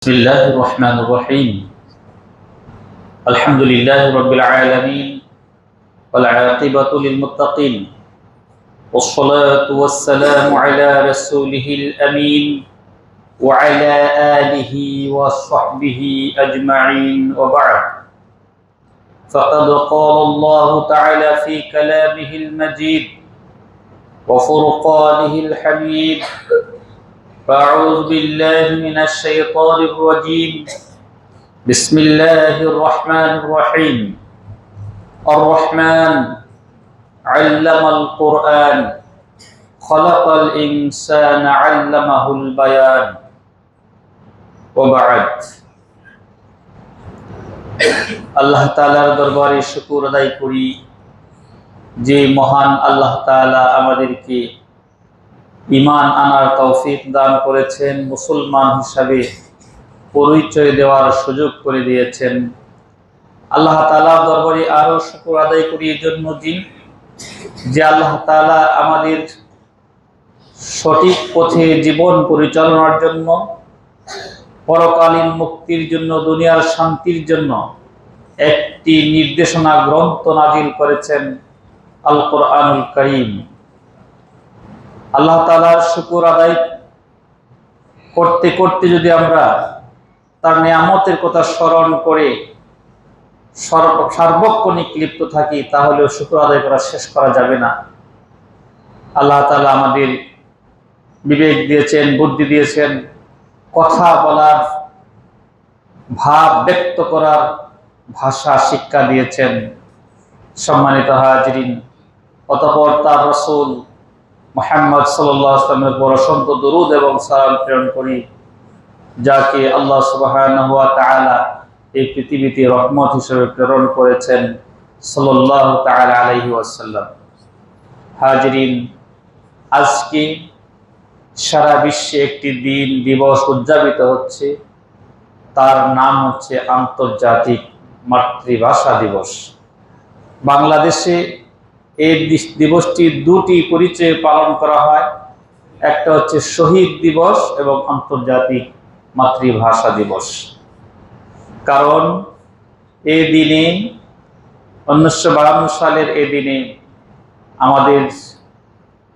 بسم الله الرحمن الرحيم. الحمد لله رب العالمين والعاقبة للمتقين والصلاة والسلام على رسوله الأمين وعلى آله وصحبه أجمعين وبعد. فقد قال الله تعالى في كلامه المجيد وفرقانه الحميد فأعوذ بالله من الشيطان الرجيم بسم الله الرحمن الرحيم الرحمن علم القرآن خلق الإنسان علمه البيان وبعد আল্লাহ তাআলার দরবারে শুকর আদায় করি যে মহান আল্লাহ তাআলা আমাদেরকে ইমান আনার তৌফিক দান করেছেন মুসলমান হিসাবে, পরিচয় দেওয়ার সুযোগ করে দিয়েছেন। আল্লাহ তালা দরবারে আরও শুকর আদায় করি এই জন্য দিন, যে আল্লাহ তালা আমাদের সঠিক পথে জীবন পরিচালনার জন্য, পরকালীন মুক্তির জন্য, দুনিয়ার শান্তির জন্য একটি নির্দেশনা গ্রন্থ নাজিল করেছেন আল কোরআনুল করিম। আল্লাহ তালার শুকুর আদায় করতে করতে যদি আমরা তার নিয়ামতের কথা স্মরণ করে সার্বক্ষণিক লিপ্ত থাকি, তাহলেও শুকুর আদায় করা শেষ করা যাবে না। আল্লাহ তালা আমাদের বিবেক দিয়েছেন, বুদ্ধি দিয়েছেন, কথা বলার, ভাব ব্যক্ত করার ভাষা, শিক্ষা দিয়েছেন। সম্মানিত হাজরিন, অতপর তার রসুল মোহাম্মদ সাল্লাহ আসলামের উপর অসংখ্য দরুদ এবং সালাম প্রেরণ করি, যাকে আল্লাহ সুবাহ এই পৃথিবীতে রহমত হিসেবে প্রেরণ করেছেন সাল্লাহ তাআলা আলহি ওয়াসাল্লাম। হাজরিন, আজকে সারা বিশ্বে একটি দিন, দিবস উদযাপিত হচ্ছে। তার নাম হচ্ছে আন্তর্জাতিক মাতৃভাষা দিবস। বাংলাদেশে এই দিস- দিবসটি দুটি পরিচয়ে পালন করা হয়। একটা হচ্ছে শহীদ দিবস এবং আন্তর্জাতিক মাতৃভাষা দিবস। কারণ এই দিনে উনিশশো বাহান্ন সালের এই দিনে আমাদের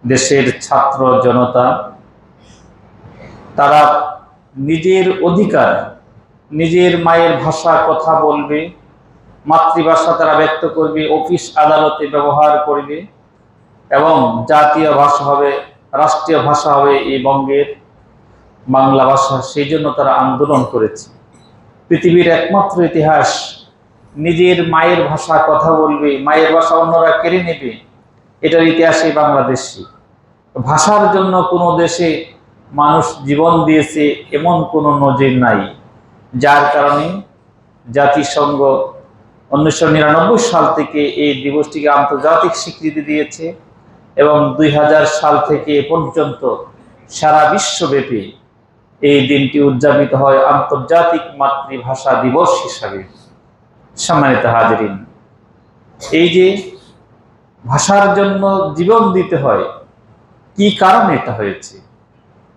দেশের ছাত্র জনতা, তারা নিজের অধিকার, নিজের মায়ের ভাষা কথা বলবে মাতৃভাষা তারা ব্যক্ত করবে, অফিস আদালতে ব্যবহার করবে, এবং জাতীয় ভাষা হবে, রাষ্ট্রীয় ভাষা হবে এই বঙ্গের বাংলা ভাষা। সেই জন্য তারা আন্দোলন করেছে। পৃথিবীর একমাত্র ইতিহাস, নিজের মায়ের ভাষা কথা বলবে, মায়ের ভাষা অন্যরা কেড়ে নেবে, এটার ইতিহাসে বাংলাদেশি। ভাষার জন্য কোনো দেশে মানুষ জীবন দিয়েছে এমন কোনো নজির নাই, যার কারণে জাতিসংঘ উনিশশো নিরানব্বই সাল থেকে এই দিবসটিকে আন্তর্জাতিক স্বীকৃতি দিয়েছে এবং দুই হাজার সাল থেকে পর্যন্ত সারা বিশ্বব্যাপী এই দিনটি উদযাপিত হয় আন্তর্জাতিক মাতৃভাষা দিবস হিসাবে। সম্মানিত হাজরিন, এই যে ভাষার জন্য জীবন দিতে হয়, কি কারণে এটা হয়েছে?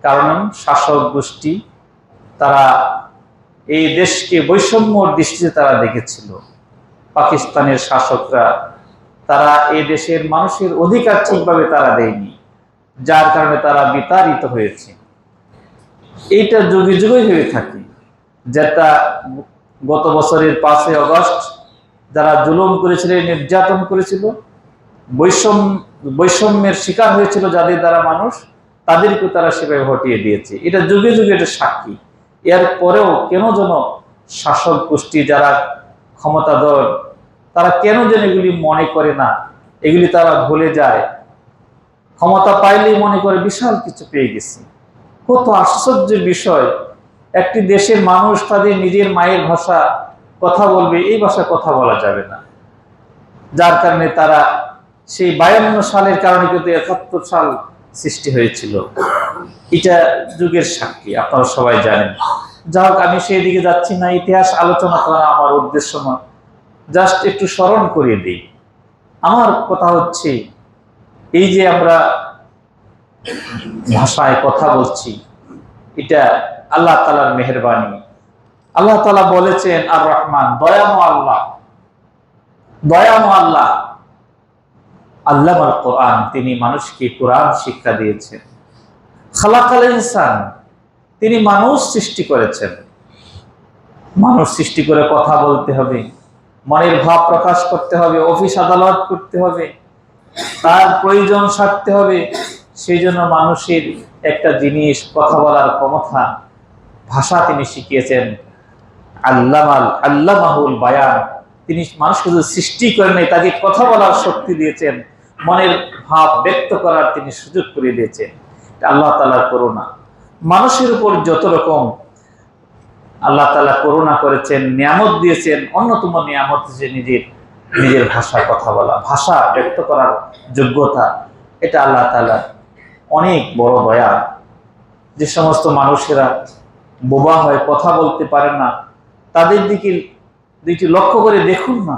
কারণ শাসক গোষ্ঠী তারা এই দেশকে বৈষম্যর দৃষ্টিতে তারা দেখেছিল। পাকিস্তানের শাসকরা, তারা এই দেশের মানুষের অধিকার ঠিকভাবে তারা দেয়নি, যার কারণে তারা বিতাড়িত হয়েছে। এইটা যুগে যুগে হয়ে থাকে, যেটা গত বছরের পাঁচই অগস্ট যারা জুলুম করেছিল, নির্যাতন করেছিল, বৈষম্য, বৈষম্যের শিকার হয়েছিল যাদের দ্বারা মানুষ তাদেরকে তারা সেভাবে হটিয়ে দিয়েছে। এটা যুগে যুগে এটা সাক্ষী। এর পরেও কেন যেন শাসক গোষ্ঠী যারা ক্ষমতাধর তারা কেন যেন এগুলি মনে করে না? এগুলি তারা ভুলে যায়। ক্ষমতা পাইলেই মনে করে বিশাল কিছু পেয়ে গেছে। কত আশ্চর্যের বিষয়। একটি দেশের মানুষ তাদের নিজের মায়ের ভাষা কথা বলবে, এই ভাষায় কথা বলা যাবে না। যার কারণে তারা সেই বায়ান্ন সালের কারণে কিন্তু একাত্তর সাল সৃষ্টি হয়েছিল। এটা যুগের সাক্ষী, আপনারা সবাই জানেন। যা হোক, আমি সেই দিকে যাচ্ছি না। ইতিহাস আলোচনা করা আমার উদ্দেশ্য নয়। জাস্ট একটু স্মরণ করিয়ে দিই। আমার কথা হচ্ছে, এই যে আমরা ভাষায় কথা বলছি, এটা আল্লাহ তালার মেহরবানি। আল্লাহ তালা বলেছেন আর রহমান দয়ামো আল্লাহ। দয়ামো আল্লাহ। আল্লাহ আল কোরআন, তিনি মানুষকে কোরআন শিক্ষা দিয়েছেন। খালাকাল ইনসান, তিনি মানুষ সৃষ্টি করেছেন। মানুষ সৃষ্টি করে কথা বলতে হবে। মনের ভাব প্রকাশ করতে হবে, অফিস আদালত করতে হবে, তার প্রয়োজন সারতে হবে, সেই জন্য মানুষের একটা জিনিস, কথা বলার ক্ষমতা, ভাষা তিনি শিখিয়েছেন। আল্লামাল, আল্লামাহুল বায়ান। তিনি মানুষ শুধু সৃষ্টি করেন তাকে কথা বলার শক্তি দিয়েছেন, মনের ভাব ব্যক্ত করার তিনি সুযোগ করে দিয়েছেন। আল্লাহ তালার করুণা। মানুষের উপর যত রকম আল্লাহ তালা করুণা করেছেন, নিয়ামত দিয়েছেন, অন্যতম নিয়ামত হচ্ছে নিজের নিজের ভাষা কথা বলা, ভাষা ব্যক্ত করার যোগ্যতা। এটা আল্লাহ তালা অনেক বড় দয়া। যে সমস্ত মানুষেরা বোবা হয় কথা বলতে পারে না, তাদের দিকে দুইটি লক্ষ্য করে দেখুন না।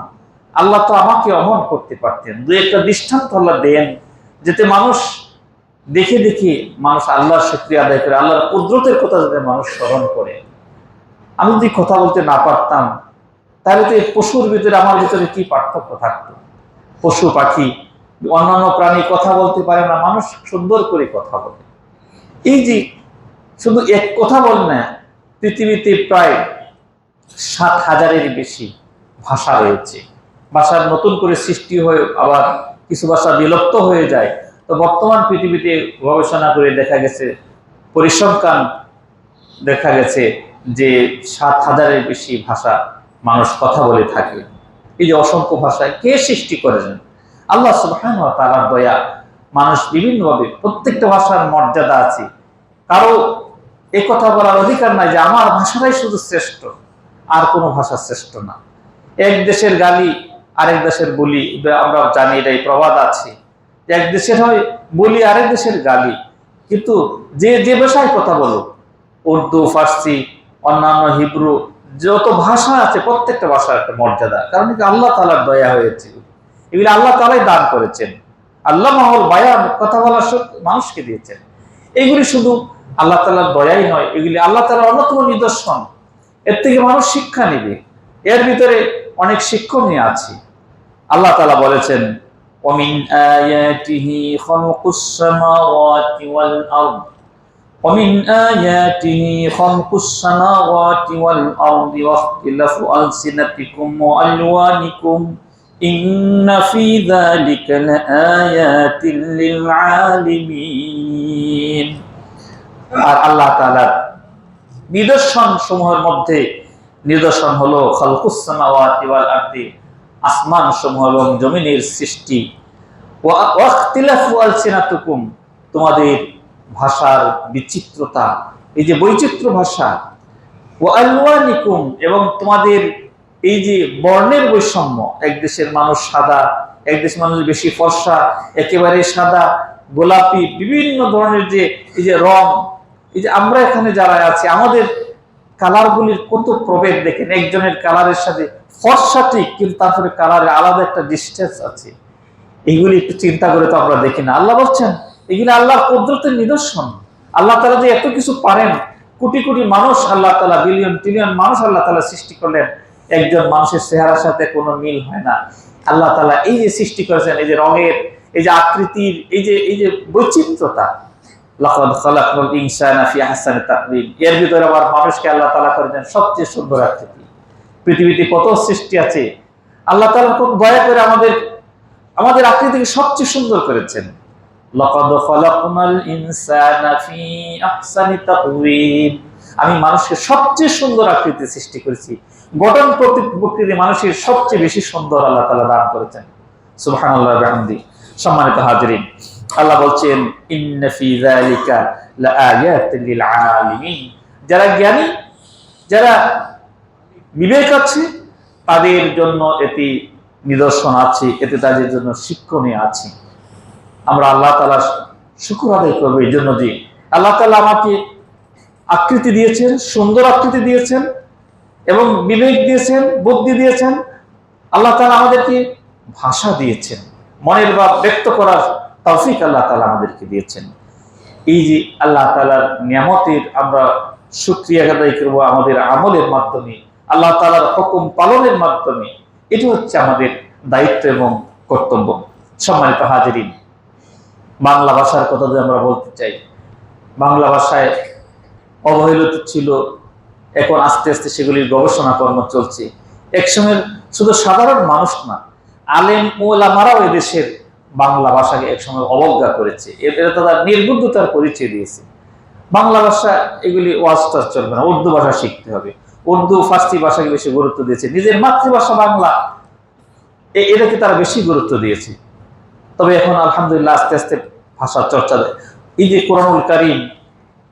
আল্লাহ তো আমাকে অমন করতে পারতেন। দু একটা দৃষ্টান্ত আল্লাহ দেন, যাতে মানুষ দেখে দেখে মানুষ আল্লাহর শুক্রিয়া আদায় করে, আল্লাহর কুদরতের কথা যাতে মানুষ স্মরণ করে। আমি যদি কথা বলতে না পারতাম, তাহলে তো এই পশুর ভিতরে আমার ভিতরে কি পার্থক্য থাকতো? পশু, পাখি, অন্যান্য প্রাণী কথা বলতে পারে না, মানুষ সুন্দর করে কথা বলে। এই যে শুধু এক কথা বল না, পৃথিবীতে প্রায় সাত হাজারের বেশি ভাষা রয়েছে। ভাষার নতুন করে সৃষ্টি হয়ে আবার কিছু ভাষা বিলুপ্ত হয়ে যায়। তো বর্তমান পৃথিবীতে গবেষণা করে দেখা গেছে, পরিসংখ্যান দেখা গেছে যে সাত হাজারের বেশি ভাষা মানুষ কথা বলে থাকে। এই যে অসংখ্য ভাষায় কে সৃষ্টি করেছেন? আল্লাহ সুবহান ওয়া তাআলার দয়া, মানুষ বিভিন্নভাবে প্রত্যেকটা ভাষার মর্যাদা আছে। কারও এ কথা বলার অধিকার নাই যে আমার ভাষাটাই শুধু শ্রেষ্ঠ, আর কোনো ভাষা শ্রেষ্ঠ না। এক দেশের গালি, আরেক দেশের বলি আমরা জানি এটাই প্রবাদ আছে। এক দেশের হয় বলি, আরেক দেশের গালি। কিন্তু যে যে ভাষায় কথা বলো উর্দু, ফার্সি অন্যান্য হিব্রু যত ভাষা আছে প্রত্যেকটা ভাষার একটা মর্যাদা কারণ কি আল্লাহ তালার দয়া হয়েছে এগুলি আল্লাহ তালাই দান করেছেন আল্লাহ মহল বায়ান কথা বলার শক্তি মানুষকে দিয়েছেন এগুলি শুধু আল্লাহ তালার দয়াই নয় এগুলি আল্লাহ তালার অন্যতম নিদর্শন এর থেকে মানুষ শিক্ষা নিবে এর ভিতরে অনেক শিক্ষণীয় আছে আল্লাহ তালা বলেছেন ومن آياته خلق السماوات والأرض ومن آياته خلق السماوات والأرض واختلاف ألسنتكم وألوانكم إن في ذلك لآيات للعالمين আর আল্লাহ তাআলার নিদর্শন সমূহের মধ্যে নিদর্শন হলো খালকুসামাওয়াতি ওয়াল আরদি আসমান সমূহ এবং জমিনের সৃষ্টি ওয়া- ওয়াখতিলাফু আলসিনাতুকুম তোমাদের ভাষার বিচিত্রতা, এই যে বৈচিত্র্য ভাষা ও আলওয়ানিকুম এবং তোমাদের এই যে বর্ণের বৈষম্য, এক দেশের মানুষ সাদা, এক দেশের মানুষ বেশি ফর্সা, একেবারে সাদা, গোলাপি, বিভিন্ন ধরনের যে, এই যে রং, এই যে আমরা এখানে যারা আছি, আমাদের কালারগুলির কত প্রভেদ দেখেন, একজনের কালারের সাথে ফর্সা ঠিক, কিন্তু তারপরে কালারের আলাদা একটা ডিস্টেন্স আছে। এইগুলি একটু চিন্তা করে তো আমরা দেখি না। আল্লাহ বলছেন এগুলি আল্লাহর কুদরতের নিদর্শন। আল্লাহ তালা যে এত কিছু পারেন, কোটি কোটি মানুষ আল্লাহ তালা বিলিয়ন ট্রিলিয়ন মানুষ আল্লাহ তালা সৃষ্টি করলেন, একজন মানুষের চেহারার সাথে কোনো মিল হয় না। আল্লাহ তালা এই যে সৃষ্টি করেছেন, এই যে রঙের, এই যে আকৃতির, এই যে এই যে তাকওয়িম এর ভিতরে আবার মানুষকে আল্লাহ তাআলা করেছেন সবচেয়ে আকৃতি। পৃথিবীতে কত সৃষ্টি আছে। আল্লাহ দয়া করে আমাদের আমাদের আকৃতিকে সবচেয়ে সুন্দর করেছেন। লাকাদ খালাকনাল ইনসানা ফি আহসানি তাকওয়িম। আমি মানুষকে সবচেয়ে সুন্দর আকৃতি সৃষ্টি করেছি। গঠন প্রকৃতি মানুষের সবচেয়ে বেশি সুন্দর আল্লাহ তাআলা দান করেছেন। সুবহানাল্লাহ বিহামদি। সম্মানিত হাজিরিন, আল্লাহ বলছেন, ইন্না ফি যালিকা লাআয়াতিন লিল আলিমিন। যারা জ্ঞানী, যারা বিবেক আছে, তাদের জন্য এটি নিদর্শন আছে, এতে তাদের জন্য শিক্ষণীয় আছে। আমরা আল্লাহ তালা শুকর আদায় করব এই জন্য যে আল্লাহ তালা আমাকে আকৃতি দিয়েছেন, সুন্দর আকৃতি দিয়েছেন এবং বিবেক দিয়েছেন, বুদ্ধি দিয়েছেন। আল্লাহ তালা আমাদেরকে ভাষা দিয়েছেন, মনের ভাব ব্যক্ত করার তৌফিক আল্লাহ তালা আমাদেরকে দিয়েছেন। এই যে আল্লাহ তাআলার নিয়ামতের আমরা সুক্রিয়া আদায় করব আমাদের আমলের মাধ্যমে, আল্লাহ তালার হুকুম পালনের মাধ্যমে, এটা হচ্ছে আমাদের দায়িত্ব এবং কর্তব্য। সম্মানিত হাজিরিন বাংলা ভাষার কথা যদি আমরা বলতে চাই, বাংলা ভাষায় অবহেলিত ছিল, এখন আস্তে আস্তে সেগুলির গবেষণা কর্ম চলছে। একসময় শুধু সাধারণ মানুষ না, আলেম ওলামারাও এদেশের বাংলা ভাষাকে একসময় অবজ্ঞা করেছে। এ- এরা তাদের নির্বুদ্ধতার পরিচয় দিয়েছে। বাংলা ভাষা, এগুলি ওয়াজটার চলবে না, উর্দু ভাষা শিখতে হবে। উর্দু, ফার্সি ভাষাকে বেশি গুরুত্ব দিয়েছে। নিজের মাতৃভাষা বাংলা এটাকে তারা বেশি গুরুত্ব দিয়েছে। তবে এখন আলহামদুলিল্লাহ আস্তে আস্তে ভাষার চর্চা দেয়। এই যে কোরআনুল কারিম,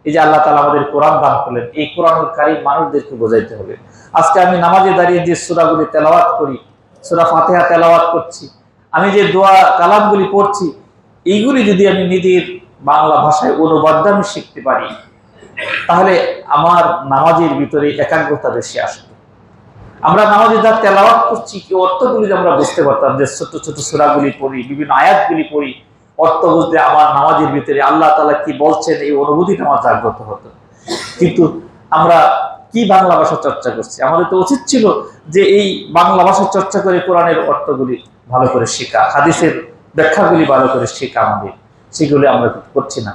এই যে আল্লাহ তালা আমাদের কোরআন দান করলেন, এই কোরআনুল কারিম মানুষদেরকে বোঝাইতে হবে। আজকে আমি নামাজে দাঁড়িয়ে যে সুরাগুলি তেলাওয়াত করি, সুরা ফাতেহা তেলাওয়াত করছি, আমি যে দোয়া কালামগুলি পড়ছি, এইগুলি যদি আমি নিজের বাংলা ভাষায় অনুবাদ আমি শিখতে পারি, তাহলে আমার নামাজের ভিতরে একাগ্রতা বেশি আসবে। আমরা নামাজে যা তেলাওয়াত করছি, কি অর্থগুলি আমরা বুঝতে পারতাম যে ছোট ছোট সুরাগুলি পড়ি, বিভিন্ন আয়াতগুলি পড়ি, অর্থ বুঝতে আমার নামাজের ভিতরে আল্লাহ তালা কি বলছেন এই অনুভূতিটা আমার জাগ্রত হতো। কিন্তু আমরা কি বাংলা ভাষা চর্চা করছি? আমাদের তো উচিত ছিল যে এই বাংলা ভাষা চর্চা করে কোরআনের অর্থগুলি ভালো করে শেখা, হাদিসের ব্যাখ্যাগুলি ভালো করে শেখা আমাদের। সেগুলি আমরা করছি না।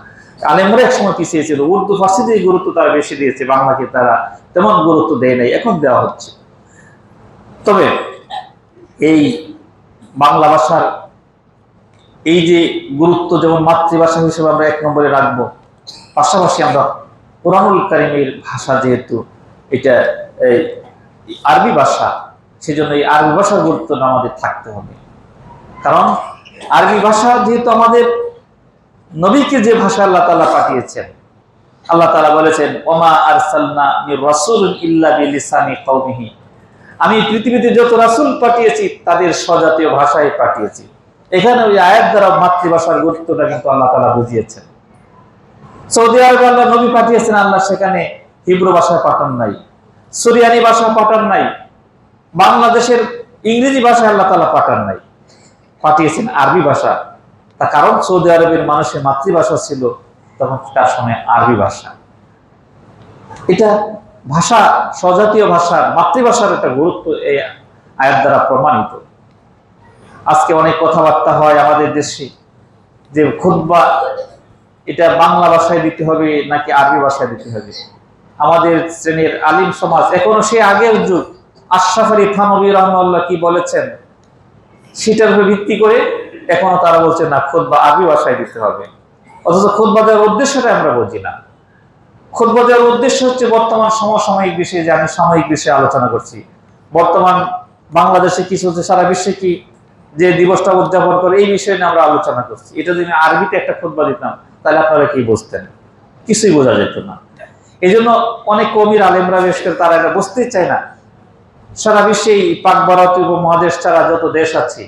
আলেমরা এক সময় পিছিয়ে ছিল, উর্দু ফার্সিতে গুরুত্ব তারা বেশি দিয়েছে, বাংলাকে তারা তেমন গুরুত্ব দেয় নাই, এখন দেওয়া হচ্ছে। তবে এই বাংলা ভাষার এই যে গুরুত্ব যেমন মাতৃভাষা হিসেবে আমরা এক নম্বরে রাখব, পাশাপাশি আমরা কোরআনুল কারিমের ভাষা যেহেতু এটা আরবি ভাষা, সেজন্য এই আরবি ভাষার গুরুত্ব আমাদের থাকতে হবে। কারণ আরবি ভাষা যেহেতু আমাদের নবীকে যে ভাষা আল্লাহ তালা পাঠিয়েছেন, আল্লাহ তালা বলেছেন, ওমা আরসালনা মির রাসূল ইল্লা বিলিসানি কওমিহি। আমি পৃথিবীতে যত রাসূল পাঠিয়েছি, তাদের স্বজাতীয় ভাষায় পাঠিয়েছি। এখানে ওই আয়াত দ্বারা মাতৃভাষার গুরুত্বটা কিন্তু আল্লাহ তালা বুঝিয়েছেন। সৌদি আরবে আল্লাহ নবী পাঠিয়েছেন, আল্লাহ সেখানে হিব্রু ভাষায় পাঠান নাই, সুরিয়ানি ভাষা পাঠান নাই, বাংলাদেশের ইংরেজি ভাষায় আল্লাহ তালা পাঠান নাই। পাঠিয়েছেন আরবি ভাষা। তার কারণ সৌদি আরবের মানুষের মাতৃভাষা ছিল, তখন তার সময় আরবি ভাষা। এটা ভাষা, স্বজাতীয় ভাষা, মাতৃভাষার একটা গুরুত্ব এই আয়াত দ্বারা প্রমাণিত। আজকে অনেক কথাবার্তা হয় আমাদের দেশে, যে খুদ্া এটা বাংলা ভাষায় দিতে হবে নাকি আরবি ভাষায় দিতে হবে? আমাদের শ্রেণির আলিম সমাজ, এখনও সে আগের যুগ। আশরাফ আলী থানবী রহমাল্লাহ কি বলেছেন? সেটার উপর ভিত্তি করে এখনও তারা বলছে, না খুদ্া আরবি ভাষায় দিতে হবে। অথচ খুদ্া দেওয়ার উদ্দেশ্যটা আমরা বুঝি না। খুদ্া উদ্দেশ্য হচ্ছে বর্তমান সমসাময়িক বিষয়ে যে আমি সাময়িক বিষয়ে আলোচনা করছি। বর্তমান বাংলাদেশে কি চলছে, সারা বিশ্বে কি যে দিবসটা উদযাপন করে, এই বিষয়ে নিয়ে আমরা আলোচনা করছি। এটা যদি আমি আরবিতে একটা খুদ্া দিতাম, তাহলে আপনারা কি বুঝতেন? কিছুই বোঝা যেত না। এই জন্য অনেক কবির আলেমরা, বিশেষ করে তারা এটা বুঝতেই চায় না। সারা বিশ্বে এই পাক ভারতীয় উপমহাদেশ ছাড়া যত দেশ আছে,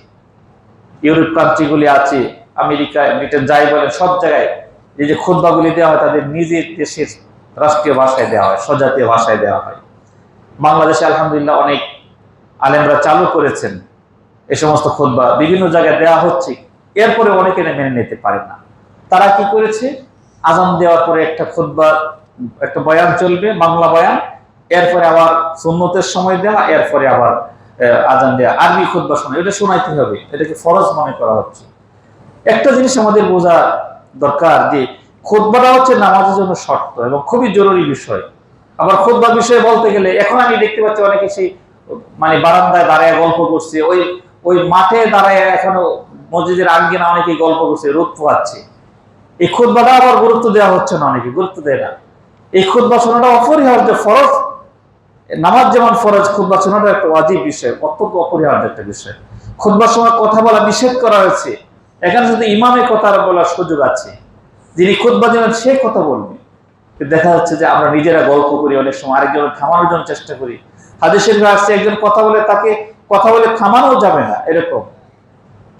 ইউরোপ কান্ট্রিগুলি আছে, আমেরিকা, ব্রিটেন, যাই বলেন, সব জায়গায় এই যে খুদ্বাগুলি দেওয়া হয়, তাদের নিজের দেশের রাষ্ট্রীয় ভাষায় দেওয়া হয়, স্বজাতীয় ভাষায় দেওয়া হয়। বাংলাদেশে আলহামদুলিল্লাহ অনেক আলেমরা চালু করেছেন। এ সমস্ত খুদ্া বিভিন্ন জায়গায় দেওয়া হচ্ছে। এরপরে অনেকে মেনে নিতে পারে না। তারা কি করেছে? আজান দেওয়ার পরে একটা খুদ্া একটা বয়ান চলবে, বাংলা বয়ান। এরপরে আবার সুন্নতের সময় দেওয়া এরপরে আবার আজান দেওয়া আরবি খুদ্া শোনা, এটা শোনাইতে হবে। এটাকে ফরজ মনে করা হচ্ছে। একটা জিনিস আমাদের বোঝা দরকার যে খুদ্বাটা হচ্ছে নামাজের জন্য শর্ত এবং খুবই জরুরি বিষয়। আবার খুদ্া বিষয়ে বলতে গেলে, এখন আমি দেখতে পাচ্ছি অনেকে সেই মানে বারান্দায় দাঁড়ায় গল্প করছে, ওই ওই মাঠে দাঁড়ায় এখনও মসজিদের আঙ্গিনা অনেকে গল্প করছে, রোদ পোয়াচ্ছে এই খোদবাটা আবার গুরুত্ব দেওয়া হচ্ছে না অনেকে, গুরুত্ব দেয় না। এই খুদ্া শোনাটা অপরিহার্য ফরজ। নামাজ যেমন ফরজ খুদ্া শোনাটা একটা অজীব বিষয়, অত্যন্ত অপরিহার্য একটা বিষয়। খুদ্বার সময় কথা বলা নিষেধ করা হয়েছে। এখানে শুধু ইমামে কথা বলার সুযোগ আছে। যিনি খুদ্া দেবেন, সে কথা বলবে। দেখা যাচ্ছে যে আমরা নিজেরা গল্প করি, অনেক সময় আরেকজন থামানোর জন্য চেষ্টা করি। হাদিসের আসছে, একজন কথা বলে তাকে কথা বলে থামানো যাবে না, এরকম।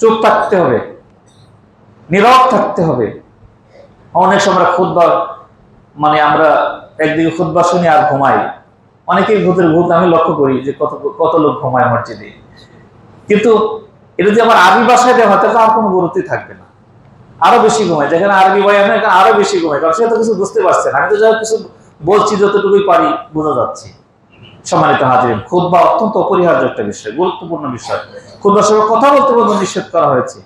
চুপ থাকতে হবে, নীরব থাকতে হবে। অনেক সময় খুদ্া মানে আমরা একদিকে খুদ্া শুনি আর ঘুমাই। অনেকেই ভূতের ভূত, আমি লক্ষ্য করি যে কত কত লোক ঘুমায় মসজিদে। কিন্তু এটা যদি আমার আরবি ভাষায় দেওয়া হয়, তাহলে আর কোনো গুরুত্বই থাকবে না। আরও বেশি ঘুমায়। যেখানে আরবি বয়ান হয় এখানে আরও বেশি ঘুমায়। কারণ সে তো কিছু বুঝতে পারছে না। আমি তো যা কিছু বলছি, যতটুকুই পারি বোঝা যাচ্ছে। সম্মানিত হাজির খুদ্া অত্যন্ত অপরিহার্য একটা বিষয়, গুরুত্বপূর্ণ বিষয়। খুদ্বার সঙ্গে কথা বলতে বলতে নিষেধ করা হয়েছে।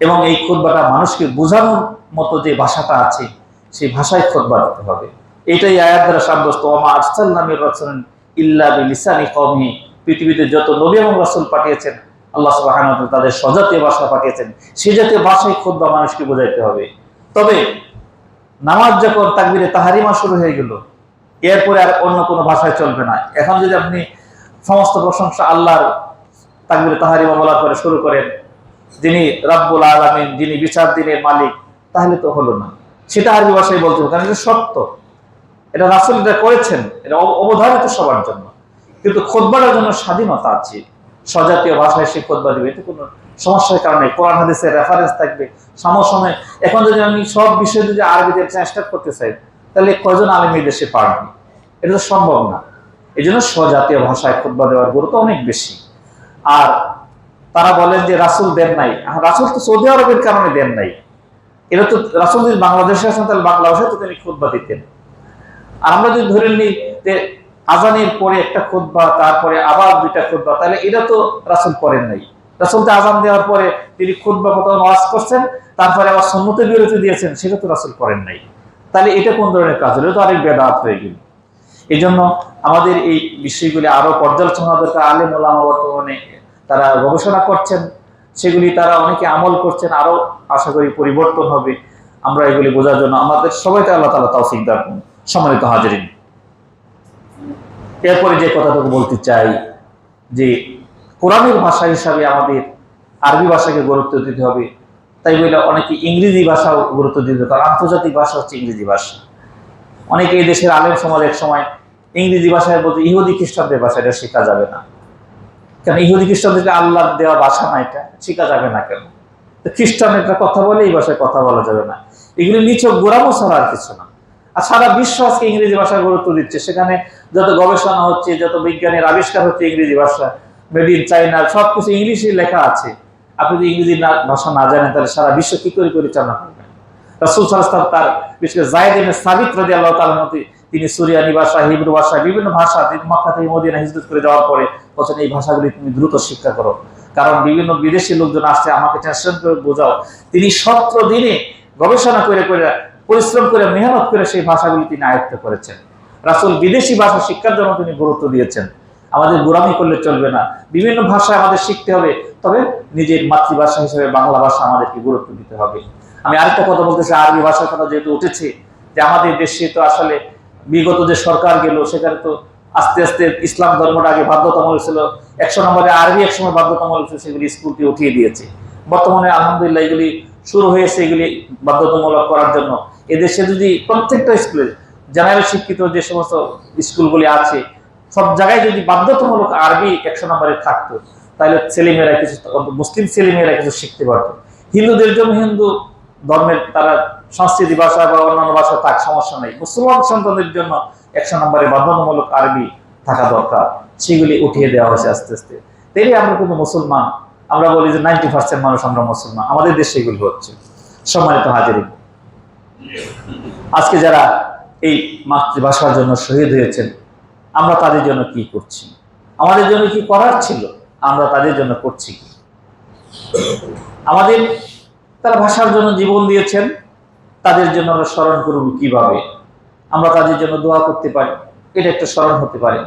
এবং এই খুদ্বাটা মানুষকে বোঝানোর মতো যে ভাষাটা আছে, সেই ভাষায় খুদ্া দিতে হবে। এটাই আয়াত দ্বারা সাব্যস্ত। ওমা আরসাল নামের রচন ইল্লা বিলিসানি কমি পৃথিবীতে যত নবী এবং রসুল পাঠিয়েছেন আল্লাহ সুবাহ তাদের স্বজাতীয় ভাষা পাঠিয়েছেন। সে জাতীয় ভাষায় খুদ্া মানুষকে বোঝাইতে হবে। তবে নামাজ যখন তাকবিরে তাহারিমা শুরু হয়ে গেল, এরপরে আর অন্য কোনো ভাষায় চলবে না। এখন যদি আপনি সমস্ত প্রশংসা আল্লাহর তাকবিরে তাহারিমা বলার পরে শুরু করেন, যিনি রাব্বুল আলমিন, যিনি বিচার দিনের মালিক, তাহলে তো হলো না। সেটা আরবি ভাষায় বলতে হবে, কারণ এটা সত্য। এটা রাসুল এটা করেছেন, এটা অব- অবধারিত সবার জন্য। কিন্তু খোদবারের জন্য স্বাধীনতা আছে। স্বজাতীয় ভাষায় সে খোদবা দিবে। এতে কোনো সমস্যার কারণে কোরআন, হাদিসের রেফারেন্স থাকবে। সমসময় এখন যদি আমি সব বিষয় যদি আরবিতে ট্রান্সলেট করতে চাই, তাহলে কয়জন আলেম দেশে পারবে? এটা তো সম্ভব না। এই জন্য স্বজাতীয় ভাষায় খোদবা দেওয়ার গুরুত্ব অনেক বেশি। আর তারা বলেন যে রাসুল দেন নাই। রাসুল তো সৌদি আরবের কারণে দেন নাই। এটা তো রাসুল যদি বাংলাদেশে আসেন, তাহলে বাংলা ভাষায় তো তিনি খুদ্া দিতেন। আর আমরা যদি ধরে নিই যে আজানের পরে একটা খুদ্া তারপরে আবার দুইটা খুদ্া তাহলে এটা তো রাসুল করেন নাই। রাসুল তো আজান দেওয়ার পরে তিনি খুদ্া কোথাও ওয়াজ করছেন তারপরে আবার সন্ন্যতের বিরতি দিয়েছেন, সেটা তো রাসুল করেন নাই। তাহলে এটা কোন ধরনের কাজ? হলো তো আরেক বেদাত হয়ে গেল। এই জন্য আমাদের এই বিষয়গুলি আরও পর্যালোচনা দরকার। আলেম ওলামা বর্তমানে তারা গবেষণা করছেন, সেগুলি তারা অনেকে আমল করছেন, আরও আশা করি পরিবর্তন হবে। আমরা এগুলি বোঝার জন্য আমাদের সবাইকে আল্লাহ তালা দান করুন। সম্মানিত হাজিরিন। এরপরে যে কথাটুকু বলতে চাই যে কোরআনের ভাষা হিসাবে আমাদের আরবি ভাষাকে গুরুত্ব দিতে হবে। তাই বলে অনেকে ইংরেজি ভাষাও গুরুত্ব দিতে হবে। কারণ আন্তর্জাতিক ভাষা হচ্ছে ইংরেজি ভাষা। অনেকে এই দেশের আলেম সমাজ এক সময় ইংরেজি ভাষায় বলতে, ইহুদি খ্রিস্টানদের ভাষা, এটা শেখা যাবে না। কেন? ইহুদি খ্রিস্টানদেরকে আল্লাহ দেওয়া ভাষা না এটা, শেখা যাবে না কেন? খ্রিস্টান একটা কথা বলে, এই ভাষায় কথা বলা যাবে না। এগুলি নিছক গোড়ামো ছাড়া আর কিছু না। আর সারা বিশ্ব আজকে ইংরেজি ভাষায় গুরুত্ব দিচ্ছে। সেখানে যত গবেষণা হচ্ছে, যত বিজ্ঞানের আবিষ্কার হচ্ছে ইংরেজি ভাষা মেড ইন চাইনা সবকিছু ইংলিশে লেখা আছে। আপনি যদি ইংরেজি ভাষা না জানেন, তাহলে সারা বিশ্ব কি করে পরিচালনা করবেন? রাসুল সাল্লাম তার বিশেষ করে জায়দ ইবনে সাবিত রাজি আল্লাহ তাআলার মতে, তিনি সুরিয়ানি ভাষা, হিব্রু ভাষা, বিভিন্ন ভাষা তিনি মক্কা থেকে মদিনা হিজরত করে যাওয়ার পরে বলছেন, এই ভাষাগুলি তুমি দ্রুত শিক্ষা করো। কারণ বিভিন্ন বিদেশি লোকজন আসছে, আমাকে ট্রান্সলেট করে বোঝাও। তিনি সত্র দিনে গবেষণা করে করে, পরিশ্রম করে, মেহনত করে সেই ভাষাগুলি তিনি আয়ত্ত করেছেন। রাসুল বিদেশি ভাষা শিক্ষার জন্য তিনি গুরুত্ব দিয়েছেন। আমাদের গোলামি করলে চলবে না। বিভিন্ন ভাষা আমাদের শিখতে হবে, তবে নিজের মাতৃভাষা হিসেবে বাংলা ভাষা আমাদেরকে গুরুত্ব দিতে হবে। আমি আরেকটা কথা বলতে চাই, আরবি ভাষার কথা যেহেতু উঠেছে, যে আমাদের দেশে তো আসলে বিগত যে সরকার গেল, সেখানে তো আস্তে আস্তে ইসলাম ধর্মটা আগে বাধ্যতামূলক ছিল। একশো নম্বরে আরবি এক সময় বাধ্যতামূলক ছিল, সেগুলি স্কুলকে উঠিয়ে দিয়েছে। বর্তমানে আলহামদুলিল্লাহ এগুলি শুরু হয়েছে, এগুলি বাধ্যতামূলক করার জন্য। এদেশে যদি প্রত্যেকটা স্কুলে জেনারেল শিক্ষিত যে সমস্ত স্কুলগুলি আছে, সব জায়গায় যদি বাধ্যতামূলক আরবি একশো নম্বরে থাকতো, তাহলে ছেলেমেয়েরা কিছু, মুসলিম ছেলেমেয়েরা কিছু শিখতে পারতো। হিন্দুদের জন্য হিন্দু ধর্মের তারা সংস্কৃতি ভাষা বা অন্যান্য ভাষা থাক, সমস্যা নেই। মুসলমান সন্তানদের জন্য একশো নম্বরে বাধ্যতামূলক আরবি থাকা দরকার। সেগুলি উঠিয়ে দেওয়া হয়েছে আস্তে আস্তে। তাই আমরা কিন্তু মুসলমান, আমরা বলি যে নাইনটি পার্সেন্ট মানুষ আমরা মুসলমান। আমাদের দেশে এগুলি হচ্ছে। সম্মানিত হাজির আজকে যারা এই মাতৃভাষার জন্য শহীদ হয়েছেন। আমরা তাদের জন্য কি করছি? আমাদের জন্য কি করার ছিল? আমরা তাদের জন্য করছি কি? আমাদের তারা ভাষার জন্য জীবন দিয়েছেন। তাদের জন্য আমরা স্মরণ করব কীভাবে? আমরা তাদের জন্য দোয়া করতে পারি। এটা একটা স্মরণ হতে পারে।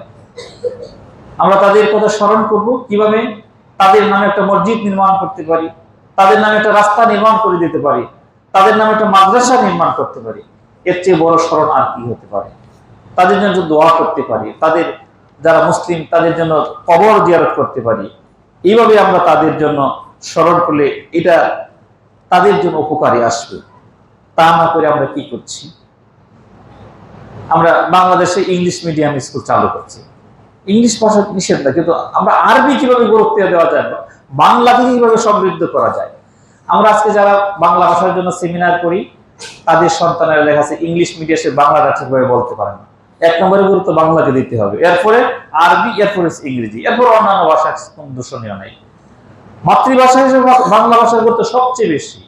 আমরা তাদের কথা স্মরণ করব কীভাবে? তাদের নামে একটা মসজিদ নির্মাণ করতে পারি। তাদের নামে একটা রাস্তা নির্মাণ করে দিতে পারি। তাদের নামে একটা মাদ্রাসা নির্মাণ করতে পারি। এর চেয়ে বড় স্মরণ আর কি হতে পারে? তাদের জন্য দোয়া করতে পারি, তাদের যারা মুসলিম, তাদের জন্য কবর জিয়ারত করতে পারি। এইভাবে আমরা তাদের জন্য স্মরণ করলে এটা তাদের জন্য উপকারী আসবে। তা না করে আমরা কি করছি? আমরা বাংলাদেশে ইংলিশ মিডিয়াম স্কুল চালু করছি। ইংলিশ ভাষা নিষেধ না, কিন্তু আমরা আরবি কীভাবে গুরুত্ব দেওয়া যায়? বাংলাকে কীভাবে সমৃদ্ধ করা যায়? আমরা আজকে যারা বাংলা ভাষার জন্য সেমিনার করি তাদের সন্তানেরা লেখা আছে ইংলিশ মিডিয়ামে বাংলাটা ঠিকভাবে বলতে পারে না। এক নম্বরে গুরুত্ব বাংলাকে দিতে হবে। এরপরে আরবি, এরপরে ইংরেজি। এরপর অন্যান্য ভাষা কোনো দূষণীয় নেই। মাতৃভাষা হিসেবে বাংলা ভাষার গুরুত্ব সবচেয়ে বেশি।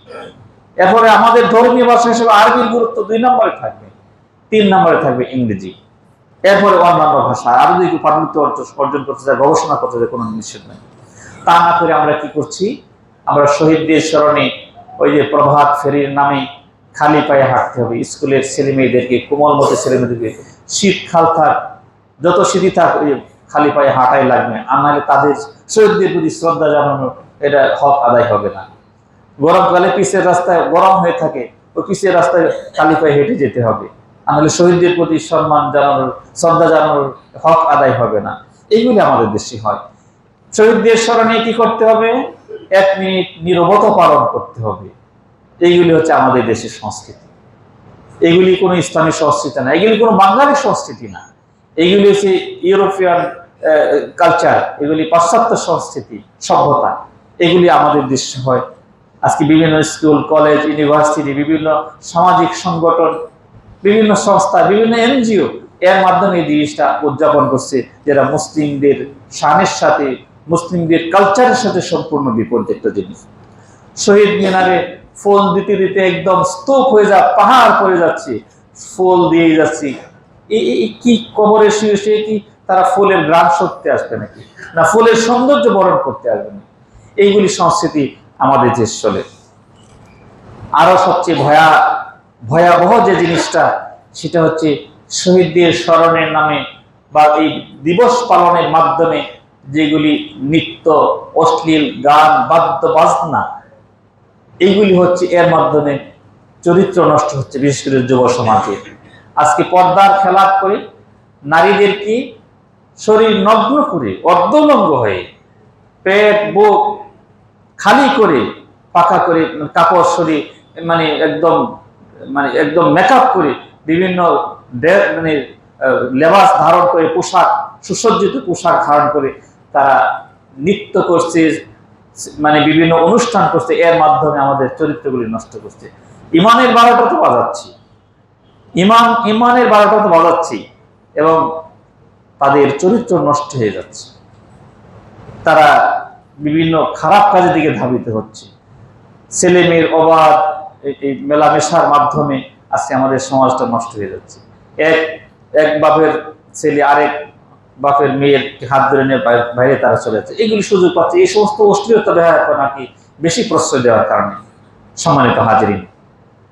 এরপরে আমাদের ধর্মীয় ভাষা হিসেবে আরবির গুরুত্ব দুই নম্বরে থাকবে, তিন নম্বরে থাকবে ইংরেজি। এরপরে অন্যান্য ভাষা, আরও যদি পাণ্ডিত্য অর্জন করতে চায়, গবেষণা করতে চায়, কোনো নিষেধ নেই। তা না করে আমরা কি করছি? আমরা শহীদদের স্মরণে ওই যে প্রভাত ফেরির নামে খালি পায়ে হাঁটতে হবে। স্কুলের ছেলে মেয়েদেরকে কোমল মতো ছেলে মেয়েদেরকে শীত খাল থাক, যত শীতই থাক খালি পায়ে হাঁটাই লাগবে আর নাহলে তাদের শহীদদের প্রতি শ্রদ্ধা জানানো, এটা হক আদায় হবে না। গরমকালে পিসের রাস্তায় গরম হয়ে থাকে, ওই পিসের রাস্তায় খালি পায়ে হেঁটে যেতে হবে। আর নাহলে শহীদদের প্রতি সম্মান জানানোর, শ্রদ্ধা জানানোর হক আদায় হবে না। এইগুলি আমাদের দেশে হয়। শহীদদের স্মরণে কি করতে হবে? এক মিনিট নিরবতা পালন করতে হবে। এইগুলি হচ্ছে আমাদের দেশের সংস্কৃতি। এগুলি কোনো ইসলামী সংস্কৃতি না, এগুলি কোনো বাঙালি সংস্কৃতি না। এগুলি হচ্ছে ইউরোপিয়ান কালচার, এগুলি পাশ্চাত্য সংস্কৃতি, সভ্যতা। এগুলি আমাদের দেশে হয়। আজকে বিভিন্ন স্কুল, কলেজ, ইউনিভার্সিটি, বিভিন্ন সামাজিক সংগঠন, বিভিন্ন সংস্থা, বিভিন্ন এনজিও এর মাধ্যমে এই জিনিসটা উদযাপন করছে, যেটা মুসলিমদের শানের সাথে, মুসলিমদের কালচারের সাথে সম্পূর্ণ বিপরীত একটা জিনিস। শহীদ মিনারে ফুল দিতে দিতে একদম স্তূপ হয়ে যা, পাহাড় পড়ে যাচ্ছে। ফুল দিয়ে যাচ্ছি। কি কবরে শুয়ে শুয়ে কি তারা ফুলের গ্রাম সত্যি আসবে নাকি? না ফুলের সৌন্দর্য বরণ করতে আসবে না এইগুলি সংস্কৃতি আমাদের দেশ চলে। আরও সবচেয়ে ভয়া, ভয়াবহ যে জিনিসটা, সেটা হচ্ছে শহীদদের স্মরণের নামে বা এই দিবস পালনের মাধ্যমে যেগুলি নৃত্য অশ্লীল গান বাদ্য বাজনা এইগুলি হচ্ছে এর মাধ্যমে চরিত্র নষ্ট হচ্ছে, বিশেষ করে যুব সমাজে। আজকে পর্দার খেলাপ করে নারীদেরকে শরীর নগ্ন করে অর্ধনঙ্গ হয়ে পেট, বুক খালি করে পাকা করে কাপড় শরীর মানে একদম মানে একদম মেকআপ করে বিভিন্ন মানে লেবাস ধারণ করে, পোশাক, সুসজ্জিত পোশাক ধারণ করে তারা নৃত্য করছে মানে বিভিন্ন অনুষ্ঠান করছে, এর মাধ্যমে আমাদের চরিত্রগুলি নষ্ট করছে। ইমানের বারোটা তো বাজাচ্ছি। ইমান, ইমানের বারোটা তো বাজাচ্ছি এবং তাদের চরিত্র নষ্ট হয়ে যাচ্ছে। তারা বিভিন্ন খারাপ কাজের দিকে ধাবিত হচ্ছে। ছেলে মেয়ের অবাধ, এই- মেলামেশার মাধ্যমে আজকে আমাদের সমাজটা নষ্ট হয়ে যাচ্ছে। এক এক বাপের ছেলে আরেক বাপের মেয়ের হাত ধরে নিয়ে বাইরে তারা চলে যাচ্ছে। এগুলি সুযোগ পাচ্ছে। এই সমস্ত অশ্লীলতা ব্যবহার নাকি বেশি প্রশ্রয় দেওয়ার কারণে সম্মানিত হাজিরিন,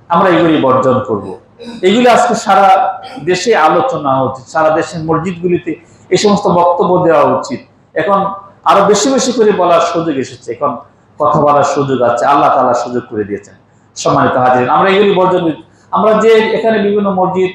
আমরা এগুলি বর্জন করব। এগুলি আজকে সারা দেশে আলোচনা উচিত সারা দেশের মসজিদগুলিতে এই সমস্ত বক্তব্য দেওয়া উচিত। এখন আরও বেশি বেশি করে বলার সুযোগ এসেছে। এখন কথা বলার সুযোগ আছে, আল্লাহ তালা সুযোগ করে দিয়েছেন। সম্মানিত হাজির আমরা এগুলি বর্জন। আমরা যে এখানে বিভিন্ন মসজিদ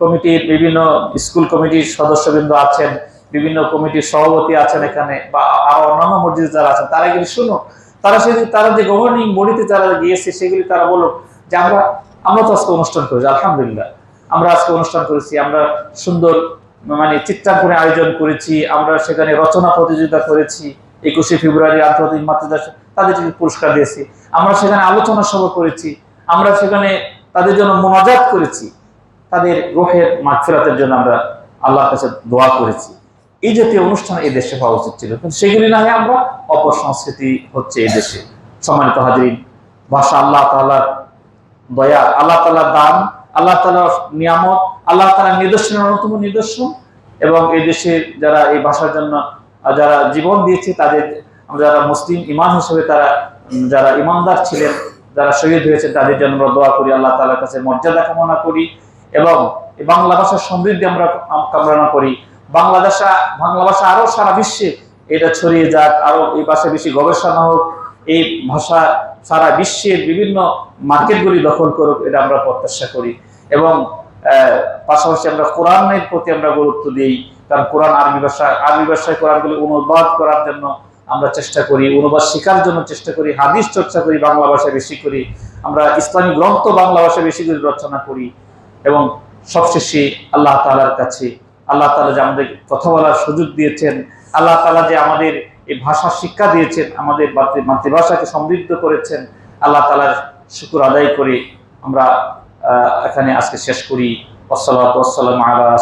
কমিটির বিভিন্ন স্কুল কমিটির সদস্যবৃন্দ আছেন, বিভিন্ন কমিটির সভাপতি আছেন এখানে, বা আরও অন্যান্য মসজিদ যারা আছেন, তারা এগুলি শুনো তারা সেদিন তারা যে গভর্নিং বডিতে যারা গিয়েছে, সেগুলি তারা বলো যে আমরা আমরা তো আজকে অনুষ্ঠান করেছি, আলহামদুলিল্লাহ। আমরা আজকে অনুষ্ঠান করেছি, আমরা সুন্দর মানে চিত্রাঙ্কনে আয়োজন করেছি, আমরা সেখানে রচনা প্রতিযোগিতা করেছি, একুশে ফেব্রুয়ারি আন্তর্জাতিক মাতৃভাষা তাদেরকে পুরস্কার দিয়েছি। আমরা সেখানে আলোচনা সভা করেছি, আমরা সেখানে তাদের জন্য মোনাজাত করেছি। তাদের রোহের মাগফিরাতের জন্য আমরা আল্লাহর কাছে দোয়া করেছি। এই জাতীয় অনুষ্ঠান এই দেশে হওয়া উচিত ছিল। কিন্তু সেগুলি না হয়ে আমরা অপসংস্কৃতি হচ্ছে এই দেশে। সম্মানিত হাজির ভাষা আল্লাহ তাআলার দয়া, আল্লাহ তাআলার দান, আল্লাহ তাআলার নিয়ামত, আল্লাহ তাআলার নিদর্শনের অন্যতম নিদর্শন। এবং এই দেশের যারা এই ভাষার জন্য যারা জীবন দিয়েছে, তাদের যারা মুসলিম ইমান হিসেবে তারা, যারা ইমানদার ছিলেন, যারা শহীদ হয়েছে তাদের জন্য দোয়া করি, আল্লাহ তাআলার কাছে মর্যাদা কামনা করি। এবং বাংলা ভাষার সমৃদ্ধি আমরা কামনা করি। বাংলা ভাষা বাংলা ভাষা আরও সারা বিশ্বে এটা ছড়িয়ে যাক, আরও এই ভাষায় বেশি গবেষণা হোক, এই ভাষা সারা বিশ্বের বিভিন্ন মার্কেটগুলি দখল করুক, এটা আমরা প্রত্যাশা করি। এবং পাশাপাশি আমরা কোরআনের প্রতি আমরা গুরুত্ব দিই, কারণ কোরআন আরবি ভাষা, আরবি ভাষায় কোরআনগুলি অনুবাদ করার জন্য আমরা চেষ্টা করি, অনুবাদ শেখার জন্য চেষ্টা করি, হাদিস চর্চা করি, বাংলা ভাষায় বেশি করি। আমরা ইসলামী গ্রন্থ বাংলা ভাষায় বেশি করে রচনা করি। এবং সবশেষে আল্লাহ তালার কাছে, আল্লাহ তালা যে আমাদের কথা বলার সুযোগ দিয়েছেন, আল্লাহ তালা যে আমাদের এই ভাষা শিক্ষা দিয়েছেন, আমাদের মাতৃভাষাকে সমৃদ্ধ করেছেন, আল্লাহ তালার শুকুর আদায় করে আমরা এখানে আজকে শেষ করি। আসসালাম আল্লাহ